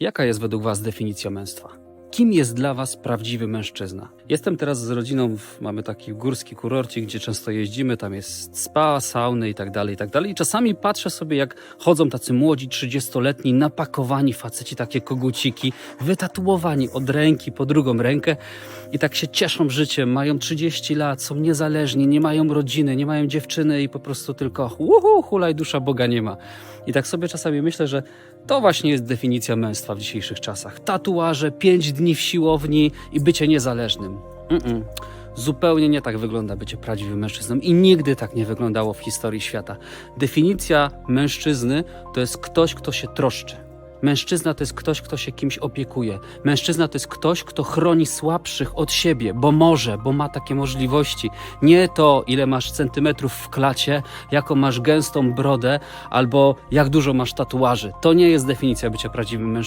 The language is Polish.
Jaka jest według Was definicja męstwa? Kim jest dla Was prawdziwy mężczyzna? Jestem teraz z rodziną, mamy taki górski kurorcik, gdzie często jeździmy, tam jest spa, sauny i tak dalej, i tak. I czasami patrzę sobie, jak chodzą tacy młodzi, 30-letni, napakowani faceci, takie koguciki, wytatuowani od ręki po drugą rękę i tak się cieszą życiem, mają 30 lat, są niezależni, nie mają rodziny, nie mają dziewczyny i po prostu tylko uhu, hulaj dusza Boga nie ma. I tak sobie czasami myślę, że to właśnie jest definicja męstwa w dzisiejszych czasach. Tatuaże, pięć dni w siłowni i bycie niezależnym. Mm-mm. Zupełnie nie tak wygląda bycie prawdziwym mężczyzną i nigdy tak nie wyglądało w historii świata. Definicja mężczyzny to jest ktoś, kto się troszczy. Mężczyzna to jest ktoś, kto się kimś opiekuje. Mężczyzna to jest ktoś, kto chroni słabszych od siebie, bo może, bo ma takie możliwości. Nie to, ile masz centymetrów w klacie, jaką masz gęstą brodę, albo jak dużo masz tatuaży. To nie jest definicja bycia prawdziwym mężczyzną.